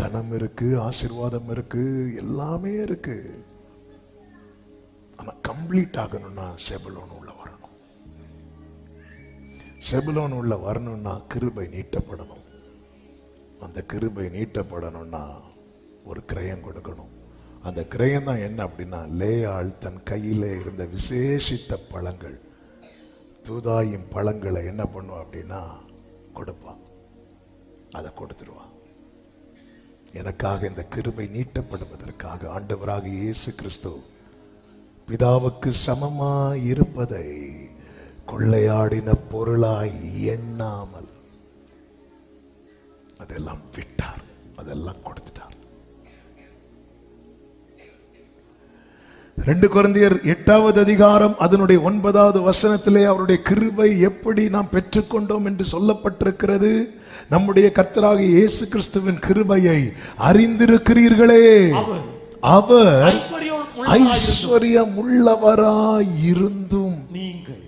கனம் இருக்கு ஆசீர்வாதம் இருக்கு எல்லாமே இருக்கு. ஆனால் கம்ப்ளீட் ஆகணும்னா செபலோன் உள்ள வரணும். செபலோன் உள்ள வரணும்னா கிருபை நீட்டப்படணும். அந்த கிருபை நீட்டப்படணும்னா ஒரு கிரயம் கொடுக்கணும். அந்த கிரயம் தான் என்ன அப்படின்னா லேயாள் தன் கையிலே இருந்த விசேஷித்த பழங்கள் தூதாயும் பழங்களை என்ன பண்ணுவா அப்படின்னா கொடுப்பான் அதை கொடுத்துருவான் எனக்காக இந்த கிருபை நீட்டப்படுவதற்காக ஆண்டவராக இயேசு கிறிஸ்து பிதாவுக்கு சமமாய் இருப்பதை கொள்ளையாடின பொருளாய் எண்ணாமல் அதெல்லாம் விட்டார் அதெல்லாம் கொடுத்துட்டார். ரெண்டு குழந்தையர் எட்டாவது அதிகாரம் அதனுடைய ஒன்பதாவது வசனத்திலே அவருடைய கிருபை எப்படி நாம் பெற்றுக்கொண்டோம் என்று சொல்லப்பட்டிருக்கிறது. நம்முடைய கர்த்தராக இயேசு கிறிஸ்துவின் கிருபையை அறிந்திருக்கிறீர்களே. அவர் ஐஸ்வர்யம் உள்ளவராய் இருந்தும்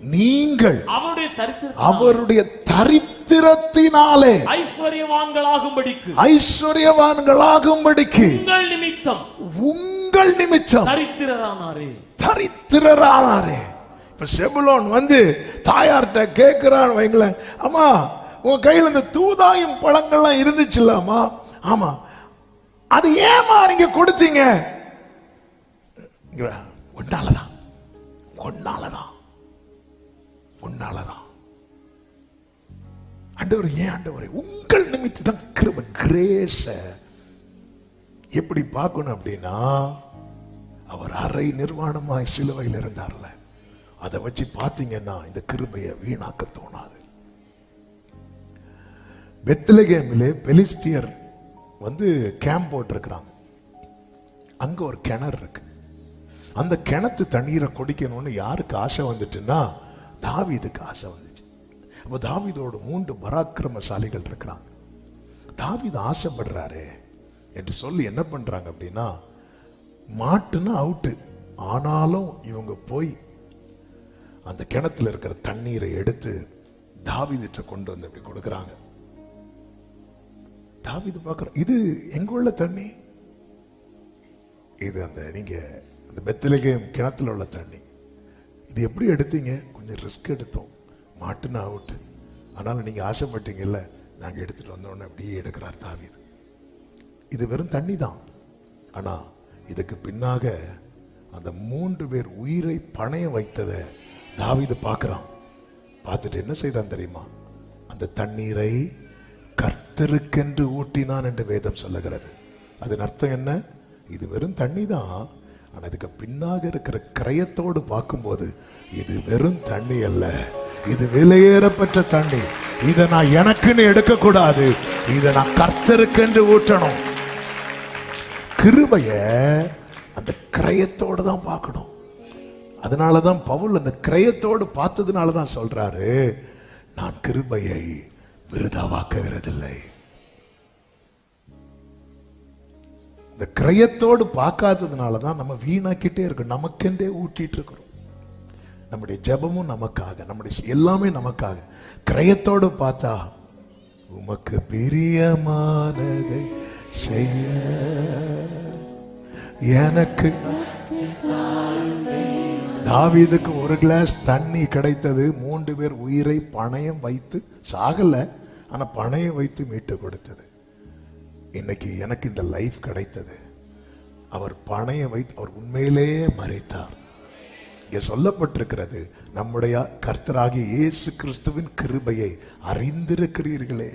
நீங்கள். அவருடைய தரித்திர அவருடைய தரித்திரத்தினாலே. ஐஸ்வர்யவான்களாகும்படிக்கு. ஐஸ்வர்யவான்களாகும்படிக்கு. உங்கள் நிமித்தம். உங்கள் நிமித்தம். தரித்திரரானாரே. தரித்திரரானாரே. இப்ப செபுலோன் வந்து தாயார்கிட்ட கேட்கிறான் வைங்களேன். அம்மா உன் கையில இந்த தூதாயும் பழங்கள்லாம் இருந்துச்சு இல்லாமா ஆமா. அது ஏமா நீங்க கொடுத்தீங்க? இங்க வா. உன்னாலதான். உன்னாலதான். உன்னாலதான். ஆண்டவர் ஏன் ஆண்டவர்? உங்கள் நிமித்து தான் கிருப கிரேச. எப்படி பார்க்கணும் அப்படின்னா அவர் அரை நிர்வாணமாய் சிலுவையில் இருந்தார்ல. அதை வச்சு பார்த்தீங்கன்னா இந்த கிருபையை வீணாக்க தோணாது. பெத்லகேமிலே பெலிஸ்தியர் வந்து கேம்ப் போட்டிருக்கிறாங்க. அங்கே ஒரு கிணறு இருக்கு. அந்த கிணத்து தண்ணீரை குடிக்கணும்னு யாருக்கு ஆசை வந்துட்டுன்னா தாவிதுக்கு ஆசை வந்துச்சு. அப்போ தாவிதோட மூன்று பராக்கிரமசாலிகள் இருக்கிறாங்க. தாவீது ஆசைப்படுறாரே என்று சொல்லி என்ன பண்ணுறாங்க அப்படின்னா மாட்டுன்னா அவுட்டு ஆனாலும் இவங்க போய் அந்த கிணத்துல இருக்கிற தண்ணீரை எடுத்து தாவிதிட்ட கொண்டு வந்து அப்படி கொடுக்குறாங்க. தாவீது பார்க்குறோம் இது எங்கே உள்ள தண்ணி? இது அந்த நீங்கள் அந்த பெத்தலகேம் கிணத்துல உள்ள தண்ணி. இது எப்படி எடுத்தீங்க? கொஞ்சம் ரிஸ்க் எடுத்தோம். மாட்டுன்னு அவுட்டு ஆனாலும் நீங்கள் ஆசைப்பட்டீங்கல்ல நாங்கள் எடுத்துகிட்டு வந்தோடனே அப்படியே எடுக்கிறார் தாவீது. இது வெறும் தண்ணி தான். ஆனால் இதுக்கு பின்னாக அந்த மூன்று பேர் உயிரை பணைய வைத்ததை தாவிது பார்க்கறான். பார்த்துட்டு என்ன செய்தான் தெரியுமா? அந்த தண்ணீரை கர்த்தருக்கென்று ஊட்டினான் என்று வேதம் சொல்லுகிறது. அதன் அர்த்தம் என்ன? இது வெறும் தண்ணி தான் ஆனால் இதுக்கு பின்னாக இருக்கிற கிரயத்தோடு பார்க்கும்போது இது வெறும் தண்ணி அல்ல. இது விலையேறப்பட்ட தண்ணி. இதை நான் எனக்குன்னு எடுக்கக்கூடாது. இதை நான் கர்த்தருக்கென்று ஊற்றணும் கிருபைய அந்த கிரயத்தோடு தான் பார்க்கணும். அதனால தான் பவுல் அந்த கிரயத்தோடு பார்த்ததுனால தான் சொல்றாரு நான் கிருபையை விருதாவாக்குகிறதில்லை இந்த கிரயத்தோடு பார்க்காததுனால தான் நம்ம வீணாக்கிட்டே இருக்கோம். நமக்கென்றே ஊட்டிட்டு இருக்கிறோம் நம்முடைய ஜெபமும் நமக்காக நம்முடைய எல்லாமே நமக்காக. கிரயத்தோடு பார்த்தா உமக்கு பிரியமானதை செய்ய எனக்கு தாவீதுக்கு ஒரு கிளாஸ் தண்ணி கிடைத்தது. மூன்று பேர் உயிரை பணயம் வைத்து சாகலை. ஆனால் பணயம் வைத்து மீட்டு கொடுத்தது. இன்னைக்கு எனக்கு இந்த லைஃப் கிடைத்தது. அவர் பணயம் வைத்து அவர் உண்மையிலேயே மறைத்தார் இங்கே சொல்லப்பட்டிருக்கிறது நம்முடைய கர்த்தராகிய இயேசு கிறிஸ்துவின் கிருபையை அறிந்திருக்கிறீர்களே.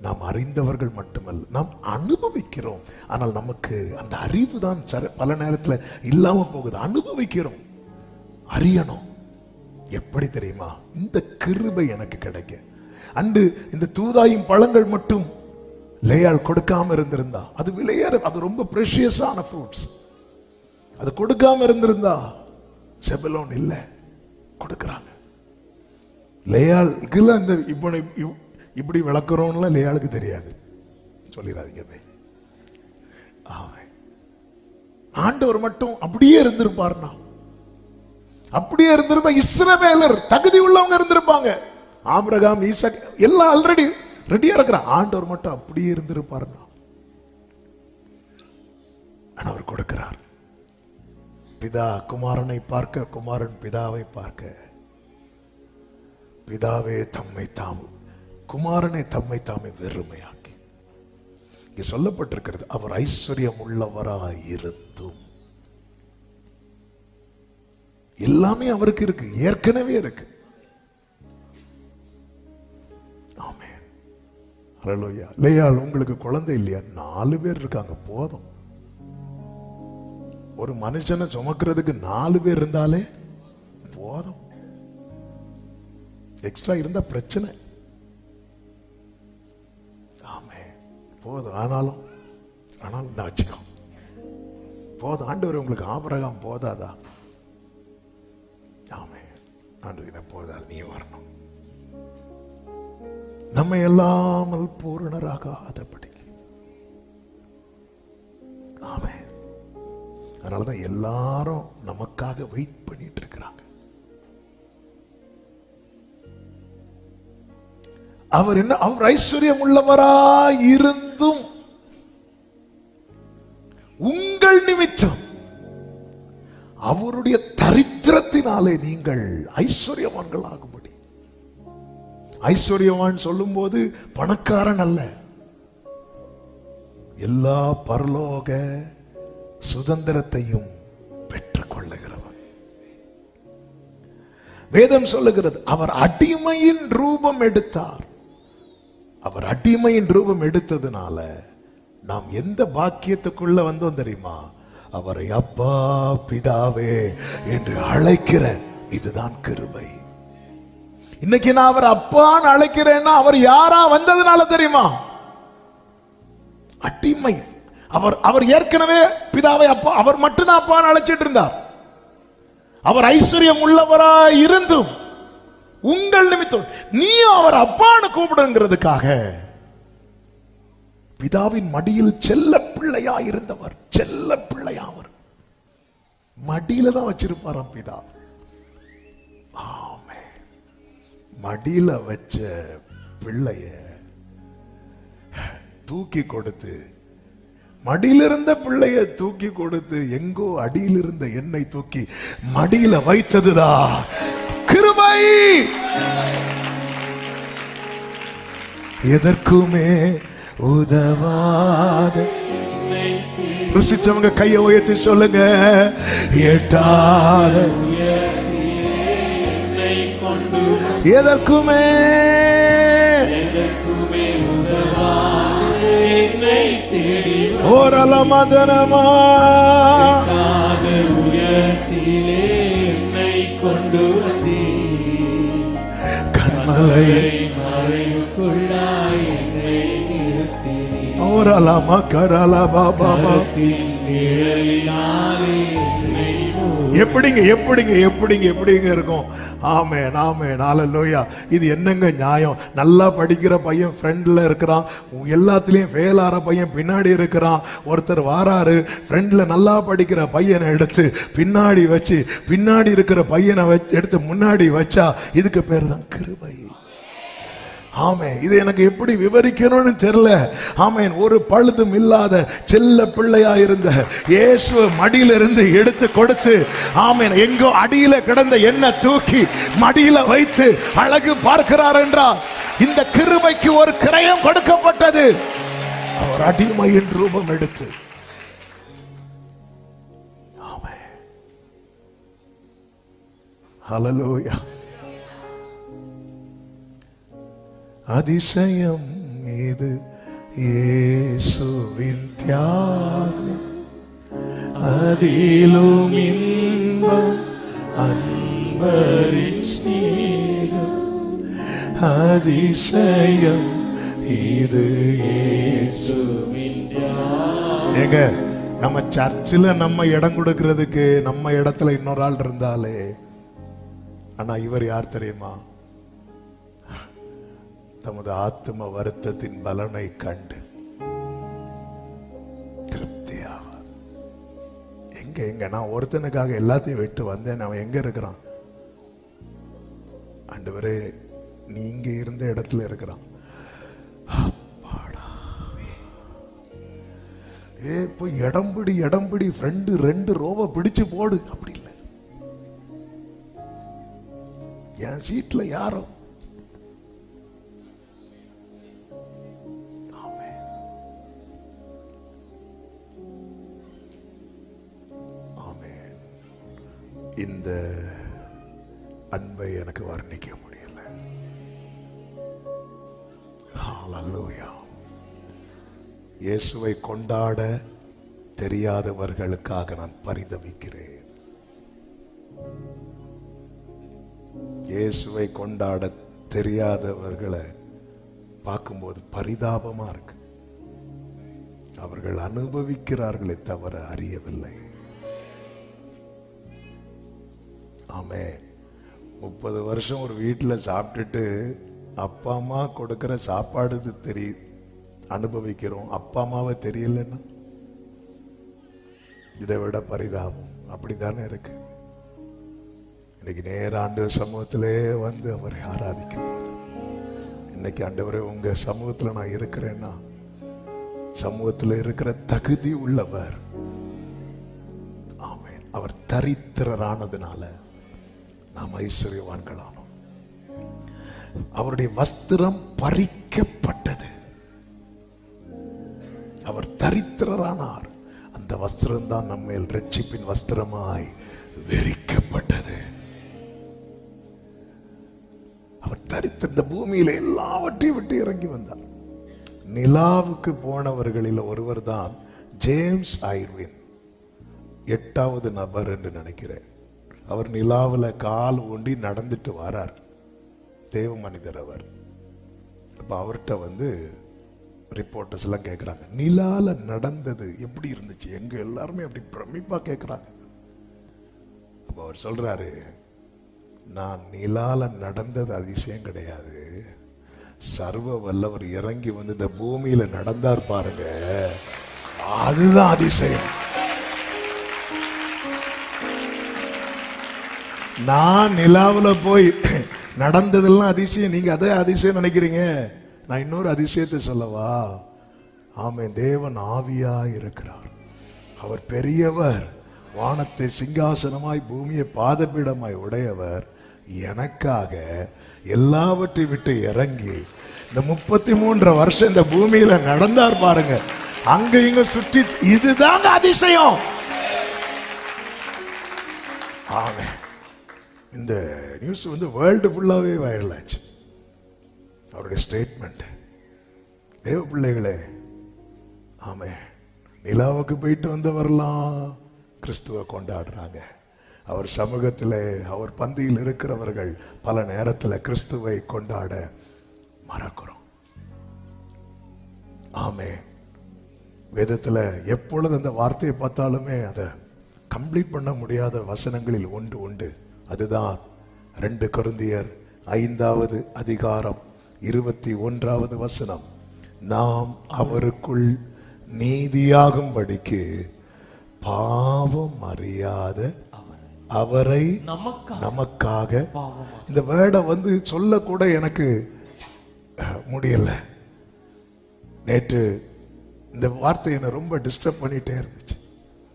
நாம் அறிந்தவர்கள் மட்டுமல்ல நாம் அனுபவிக்கிறோம். ஆனால் நமக்கு அந்த அறிவு தான் சர- பல நேரத்தில் இல்லாமல் போகுது. அனுபவிக்கிறோம். அறியணும். எப்படி தெரியுமா? இந்த கிருபை எனக்கு கிடைக்க. அன்று இந்த தூதாயும் பழங்கள் மட்டும் லேயால் கொடுக்காம இருந்திருந்தா அது விலையேற அது ரொம்ப ப்ரெஷியஸான ஃப்ரூட்ஸ் அது கொடுக்காம இருந்திருந்தா செபலோன் இல்லை. கொடுக்குறாங்க. லேயால் இந்த இப்போ இப்படி விளக்குறோம்லாம் லேயாளுக்கு தெரியாது. சொல்லிடாதீங்க போய் ஆண்டவர் மட்டும் அப்படியே இருந்திருப்பார்னா அப்படியே இருந்திருந்தா இஸ்ரவேலர் தகுதி உள்ளவங்க இருந்திருப்பாங்க. ஆம்ரகாம் ஈசாக் எல்லாம் ஆல்ரெடி ரெடியா இருக்கிறான் ஆண்டவர் மட்டும் அப்படியே இருந்திருப்பார்னா அவர் கொடுக்கிறார். பிதா குமாரனை பார்க்க குமாரன் பிதாவை பார்க்க. பிதாவே தம்மை தாம் குமாரனை தம்மை தாமே வெறுமையாக்கி. இங்கே சொல்லப்பட்டிருக்கிறது அவர் ஐஸ்வர்யம் உள்ளவராய் இருந்தும் எல்லாமே அவருக்கு இருக்கு ஏற்கனவே இருக்கு. ஆமே ஹalleluya. இல்லையா உங்களுக்கு குழந்தை இல்லையா? நாலு பேர் இருக்காங்க போதும். ஒரு மனுஷனை சுமக்கிறதுக்கு நாலு பேர் இருந்தாலே போதும். எக்ஸ்ட்ரா இருந்தா பிரச்சனை. போதும். ஆனாலும் ஆனாலும் நான் வச்சுக்கோ. போதும். ஆண்டவர் உங்களுக்கு ஆபரகம் போதாதா? ஆமே ஆண்டு போதாது. நீ வரணும். நம்ம எல்லாமல் பூரணராகாதபடிக்கு ஆமே அதனாலதான் எல்லாரும் நமக்காக வெயிட் பண்ணிட்டு இருக்கிறாங்க அவர் என்ன அவர் ஐஸ்வர்யம் இருந்து இருந்தும் உங்கள் நிமித்தம். அவருடைய தரித்திரத்தினாலே நீங்கள் ஐஸ்வர்யவான்கள் ஆகும்படி ஐஸ்வர்யவான் சொல்லும்போது பணக்காரன் அல்ல. எல்லா பரலோக சுதந்திரத்தையும் பெற்றுக் கொள்ளுகிறவன் வேதம் சொல்லுகிறது அவர் அடிமையின் ரூபம் எடுத்தார். அவர் அடிமையின் ரூபம் எடுத்ததுனால நாம் எந்த பாக்கியத்துக்குள்ள வந்தோம் தெரியுமா? அவரை அப்பா பிதாவே என்று அழைக்கிற இதுதான் கிருபை. இன்னைக்கு நான் அவர் அப்பான்னு அழைக்கிறேன்னா அவர் யாரா வந்ததுனால தெரியுமா? அடிமை. அவர் அவர் ஏற்கனவே பிதாவை அப்பா அவர் மட்டும்தான் அப்பான்னு அழைச்சிட்டு இருந்தார். அவர் ஐஸ்வர்யம் உள்ளவராய் இருந்தும் உங்கள் நிமித்தம் நீயும் அவர் அப்பான்னு கூப்பிடுங்கிறதுக்காக பிதாவின் மடியில் செல்ல பிள்ளையா இருந்தவர் செல்ல பிள்ளையா அவர் மடியில தான் வச்சிருப்பாராம் பிதா. ஆமே மடியில வச்ச பிள்ளைய தூக்கி கொடுத்து மடியில இருந்த பிள்ளைய தூக்கி கொடுத்து எங்கோ அடியிலிருந்த எண்ணெய் தூக்கி மடியில வைத்ததுதா கிருபை எதற்குமே உதவாத. ருசிச்சவங்க கையை உயர்த்தி சொல்லுங்க. எட்டாத. எதற்குமே ஓரல மதனமா. கண்மலை ஓரல மக்கரல பாபா. எப்படிங்க எப்படிங்க எப்படிங்க எப்படிங்க இருக்கும்? ஆமே நாமே நாலல்லோயா இது என்னங்க நியாயம்? நல்லா படிக்கிற பையன் ஃப்ரெண்டில் இருக்கிறான். எல்லாத்துலேயும் ஃபெயில் ஆகிற பையன் பின்னாடி இருக்கிறான். ஒருத்தர் வாராரு ஃப்ரெண்டில் நல்லா படிக்கிற பையனை எடுத்து பின்னாடி வச்சு பின்னாடி இருக்கிற பையனை வச்சு எடுத்து முன்னாடி வச்சா இதுக்கு பேர் தான் கிருபை. ஆமே இது எனக்கு எப்படி விவரிக்கணும்னு தெரியல. ஆமேன். ஒரு பழுதும் இல்லாத செல்ல பிள்ளையா இருந்த இயேசுவ மடியில இருந்து எடுத்து கொடுத்து ஆமேன் எங்கோ அடியில கிடந்த எண்ணெய் தூக்கி மடியில வைத்து அழகு பார்க்கிறார் என்றால் இந்த கிருபைக்கு ஒரு கிரயம் கொடுக்கப்பட்டது. அவர் அடிமையின் ரூபம் எடுத்து. ஆமென். அதிசயம் இது. இயேசுவின் தியாகம். அதிலும் இன்பம் அன்பரின் ஸ்நேகம் அதிசயம் இது ஏங்க நம்ம சர்ச்சில் நம்ம இடம் கொடுக்கறதுக்கு நம்ம இடத்துல இன்னொரு ஆள் இருந்தாலே ஆனா இவர் யார் தெரியுமா? தமது ஆத்ம வருத்தத்தின் பலனை கண்டு திருப்தியாவார். எங்க எங்க? நான் ஒருத்தனுக்காக எல்லாத்தையும் விட்டு வந்தேன். அவன் எங்க இருக்கிறான்? ஆண்டவரே நீங்க இருந்த இடத்துல இருக்கிறான். அப்பாடா. ஏ போய் இடம்பிடி இடம்பிடி ஃப்ரெண்டு ரெண்டு ரோவை பிடிச்சு போடு. அப்படி இல்லை. என் சீட்ல யாரும் வர்ணிக்க முடியல. இயேசுவை கொண்டாட தெரியாதவர்களுக்காக நான் பரிதவிக்கிறேன். இயேசுவை கொண்டாட தெரியாதவர்களை பார்க்கும்போது பரிதாபமா இருக்கு. அவர்கள் அனுபவிக்கிறார்களே தவிர அறியவில்லை. ஆமே முப்பது வருஷம் ஒரு வீட்டில் சாப்பிட்டுட்டு அப்பா அம்மா கொடுக்குற சாப்பாடு இது தெரி அனுபவிக்கிறோம். அப்பா அம்மாவை தெரியலன்னா? இதை விட பரிதாபம். அப்படித்தானே இருக்கு. இன்னைக்கு நேர ஆண்டு சமூகத்திலே வந்து அவரை ஆராதிக்கும் போது. இன்னைக்கு ஆண்டவரே உங்க சமூகத்தில் நான் இருக்கிறேன்னா சமூகத்தில் இருக்கிற தகுதி உள்ளவர். ஆமே அவர் தரித்திரரானதுனால. நாம் ஐஸ்வர்யவான்களானோம். அவருடைய வஸ்திரம் பறிக்கப்பட்டது. அவர் தரித்திரரானார். அந்த வஸ்திரம் தான் நம்மேல் ரட்சிப்பின் வஸ்திரமாய் வெறிக்கப்பட்டது. அவர் தரித்த இந்த பூமியில எல்லாவற்றையும் விட்டு இறங்கி வந்தார். நிலாவுக்கு போனவர்களில் ஒருவர் தான் ஜேம்ஸ் ஐர்வின். எட்டாவது நபர் என்று நினைக்கிறேன். அவர் நிலாவில் கால் ஊண்டி நடந்துட்டு வரார். தேவ மனிதர் அவர். அப்போ அவர்கிட்ட வந்து ரிப்போர்ட்டர்ஸ் எல்லாம் கேட்குறாங்க நிலாவில் நடந்தது எப்படி இருந்துச்சு? எங்கள் எல்லாருமே அப்படி பிரமிப்பாக கேட்குறாங்க அப்போ அவர் சொல்கிறாரு நான் நிலாவில் நடந்தது அதிசயம் கிடையாது. சர்வ வல்லவர் இறங்கி வந்து இந்த பூமியில் நடந்தார் பாருங்க. அதுதான் அதிசயம். நான் நிலாவில் போய் நடந்ததெல்லாம் அதிசயம். நீங்கள் அதே அதிசயம் நினைக்கிறீங்க? நான் இன்னொரு அதிசயத்தை சொல்லவா? ஆமை தேவன் ஆவியா இருக்கிறார். அவர் பெரியவர். வானத்தை சிங்காசனமாய் பூமியை பாதபீடமாய் உடையவர். எனக்காக எல்லாவற்றை விட்டு இறங்கி இந்த முப்பத்தி மூன்று வருஷம் இந்த பூமியில நடந்தார் பாருங்க. அங்க இங்க சுற்றி இதுதாங்க அதிசயம். ஆமென் இந்த நியூஸ் வந்து வேர்ல்டு ஃபுல்லாகவே வைரல் ஆச்சு. அவருடைய ஸ்டேட்மெண்ட் தேவ பிள்ளைகளே ஆமே நிலாவுக்கு போயிட்டு வந்தவரெல்லாம் கிறிஸ்துவை கொண்டாடுறாங்க. அவர் சமூகத்தில் அவர் பந்தியில் இருக்கிறவர்கள் பல நேரத்தில் கிறிஸ்துவை கொண்டாட மறக்கிறோம். ஆமே வேதத்தில் எப்பொழுது அந்த வார்த்தையை பார்த்தாலுமே அதை கம்ப்ளீட் பண்ண முடியாத வசனங்களில் ஒன்று உண்டு. அதுதான் ரெண்டு கொருந்தியர் ஐந்தாவது அதிகாரம் இருபத்தி ஒன்றாவது வசனம். நாம் அவருக்குள் நீதியாகும்படிக்கு பாவம் அறியாத அவரை நமக்கா நமக்காக இந்த வேர்டை வந்து சொல்லக்கூட எனக்கு முடியல. நேற்று இந்த வார்த்தை என்னை ரொம்ப டிஸ்டர்ப் பண்ணிட்டே இருந்துச்சு.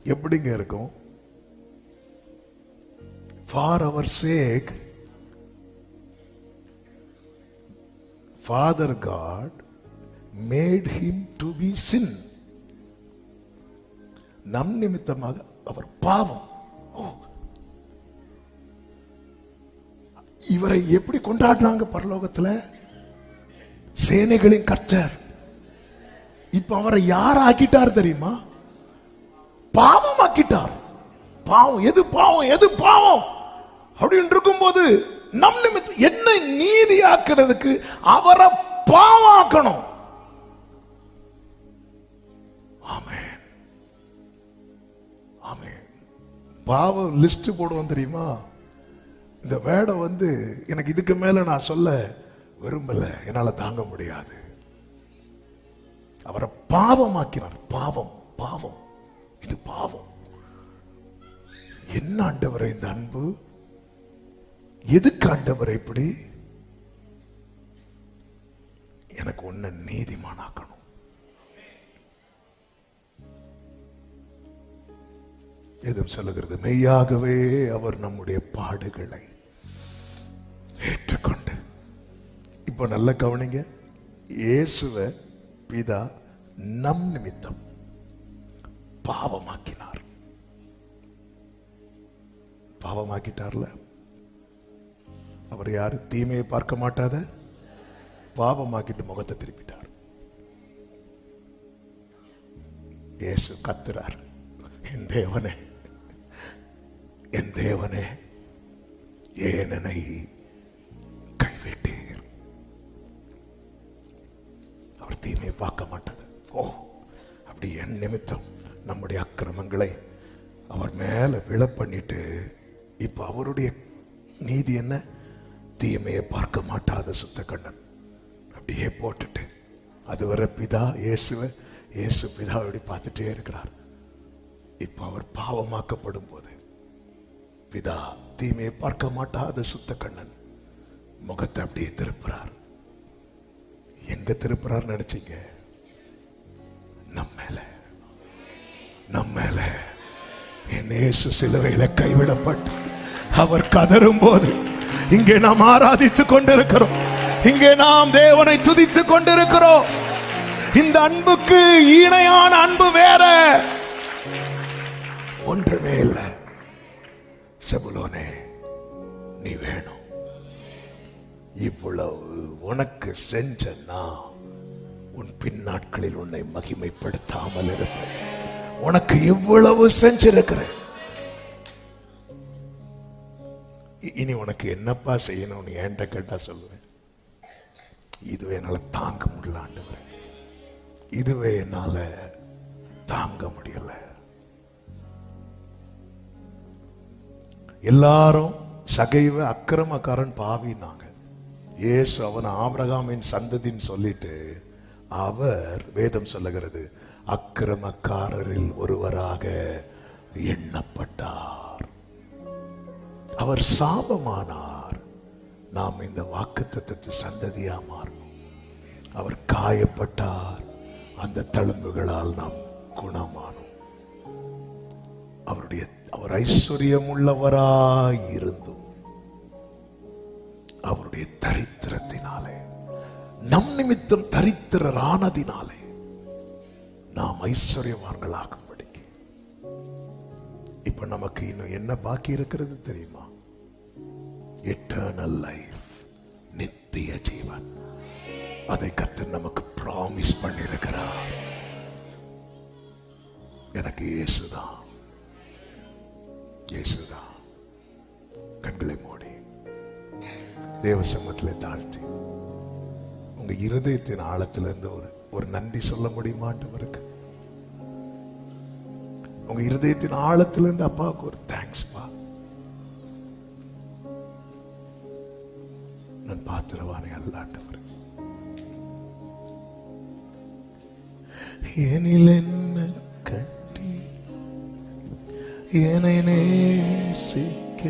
எப்படிங்க இருக்கும்? For our sake Father God made him to be sin நம் நிமித்தமாக அவர் பாவம். இவரை எப்படி கொண்டாடினாங்க பரலோகத்துல? சேனைகளின் கர்த்தர். இப்ப அவரை யார் ஆக்கிட்டார் தெரியுமா? பாவம் ஆக்கிட்டார் பாவம். எது பாவம்? எது பாவம்? அப்படின்னு இருக்கும்போது நம் நிமித்தம் என்ன நீதி ஆக்குறதுக்கு அவரை பாவம் ஆக்கணும் ஆமென். பாவம் லிஸ்ட் போடுவோம் தெரியுமா? இந்த வேடை வந்து எனக்கு இதுக்கு மேல நான் சொல்ல விரும்பல. என்னால தாங்க முடியாது. அவரை பாவமாக்கினார் பாவம் பாவம். இது பாவம். என்ன ஆண்டவரை இந்த அன்பு? எதுக்கு ஆண்டவர் இப்படி? எனக்கு ஒன்ன நீதிமானாக்கணும். எதுவும் சொல்லுகிறது? மெய்யாகவே அவர் நம்முடைய பாடுகளை ஏற்றுக்கொண்டு. இப்போ நல்ல கவனிங்க. இயேசுவ பிதா நம் நிமித்தம் பாவமாக்கினார். பாவமாக்கிட்டார்ல? அவர் யாரும் தீமையை பார்க்க மாட்டாத. பாவமாக்கிட்டு முகத்தை திருப்பிட்டார். இயேசு கத்துறார். என் தேவனே என் தேவனே ஏனனை கைவிட்டீர்? அவர் தீமையை பார்க்க மாட்டார். ஓ அப்படி என் நிமித்தம் நம்முடைய அக்கிரமங்களை அவர் மேல விழ பண்ணிட்டு இப்ப அவருடைய நீதி என்ன? பார்க்க மாட்டாத சுத்த கண்ணன். அப்படியே போட்டுட்டு அதுவரை பிதா இயேசுவை இயேசு பிதா அப்படி பார்த்துட்டே இருக்கிறார். இப்போ அவர் பாவமாக்கப்படும் போது பிதா தீமையை பார்க்க மாட்டாத சுத்த கண்ணன் முகத்தை அப்படியே திருப்புறார். எங்க திருப்புறார் நினைச்சீங்க? நம்ம மேல நம்ம என் இயேசு சிலுவையில் கைவிடப்பட்டு அவர் கதரும் போது இங்கே நாம் ஆராதித்துக் கொண்டிருக்கிறோம். இங்கே நாம் தேவனை துதித்துக் கொண்டிருக்கிறோம். இந்த அன்புக்கு இணையான அன்பு வேற. ஒன்றுமே இல்லை. செபுலோனே நீ வேணும். இவ்வளவு உனக்கு செஞ்ச நான் உன் பின்னாட்களில் உன்னை மகிமைப்படுத்தாமல் இருப்பேன். உனக்கு இவ்வளவு செஞ்சிருக்கிறேன். இனி உனக்கு என்னப்பா செய்யணும்னு ஏன்ட்ட கேட்டால் சொல்லுவேன். இதுவே என்னால் தாங்க முடியல இதுவே என்னால் தாங்க முடியல. எல்லாரும் சகைவ அக்கிரமக்காரன் பாவினாங்க. ஏசு அவன் ஆபிரகாமின் சந்ததின்னு சொல்லிட்டு அவர் வேதம் சொல்லுகிறது அக்கிரமக்காரரில் ஒருவராக எண்ணப்பட்டார். அவர் சாபமானார். நாம் இந்த வாக்குத்தத்திற்கு சந்ததியாக மாறணும். அவர் காயப்பட்டார். அந்த தழும்புகளால் நாம் குணமானோம். அவருடைய அவர் ஐஸ்வர்யம் உள்ளவராய் இருந்தும். அவருடைய தரித்திரத்தினாலே நம் நிமித்தம் தரித்திரரானதினாலே நாம் ஐஸ்வர்யவான்களாகும் இப்போ நமக்கு இன்னும் என்ன பாக்கி இருக்கிறது தெரியுமா? எட்டர்னல் லைஃப் நித்திய ஜீவன். அதை கத்து நமக்கு ப்ராமிஸ் பண்ணியிருக்கிறார் எனக்கு இயேசுதான். இயேசுதான். கண்களை மூடி. தேவ சமூகத்தில் தாழ்த்தி. உங்க இருதயத்தின் ஆழத்துல இருந்து ஒரு ஒரு நன்றி சொல்ல முடியுமா? ஆண்டவருக்கு. உங்க இருதயத்தின் ஆழத்துல இருந்து அப்பாவுக்கு ஒரு தேங்க்ஸ் நான் பாத்திரவானே அல்லாண்டவர் எனில் என்ன கட்டி என்னை நேசிக்க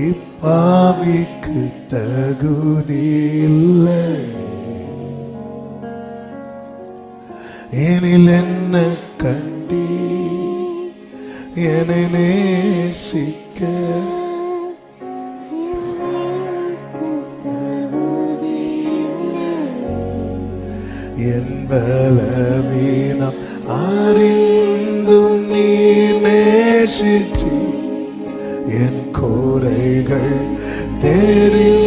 இப்பாவிக்கு தகுதி இல்லை எனில் என்ன கண்டி என்னை நேசிக்க. என் பலவீனம் அறிந்தும் நீ நேசித்து என் கூரைகள் தெரிந்தும்